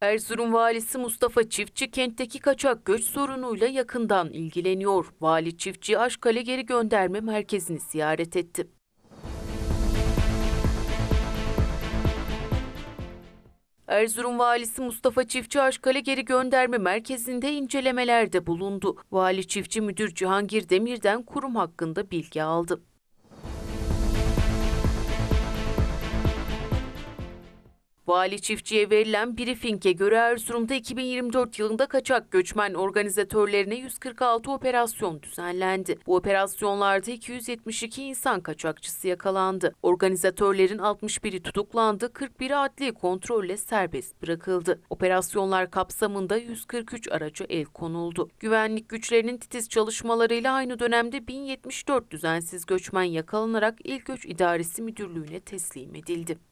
Erzurum Valisi Mustafa Çiftçi kentteki kaçak göç sorunuyla yakından ilgileniyor. Vali Çiftçi Aşkale Geri Gönderme Merkezi'ni ziyaret etti. Erzurum Valisi Mustafa Çiftçi Aşkale Geri Gönderme Merkezi'nde incelemelerde bulundu. Vali Çiftçi Müdür Cihangir Demir'den kurum hakkında bilgi aldı. Vali çiftçiye verilen briefinge göre Erzurum'da 2024 yılında kaçak göçmen organizatörlerine 146 operasyon düzenlendi. Bu operasyonlarda 272 insan kaçakçısı yakalandı. Organizatörlerin 61'i tutuklandı, 41'i adli kontrolle serbest bırakıldı. Operasyonlar kapsamında 143 araca el konuldu. Güvenlik güçlerinin titiz çalışmalarıyla aynı dönemde 1074 düzensiz göçmen yakalanarak İl Göç İdaresi Müdürlüğü'ne teslim edildi.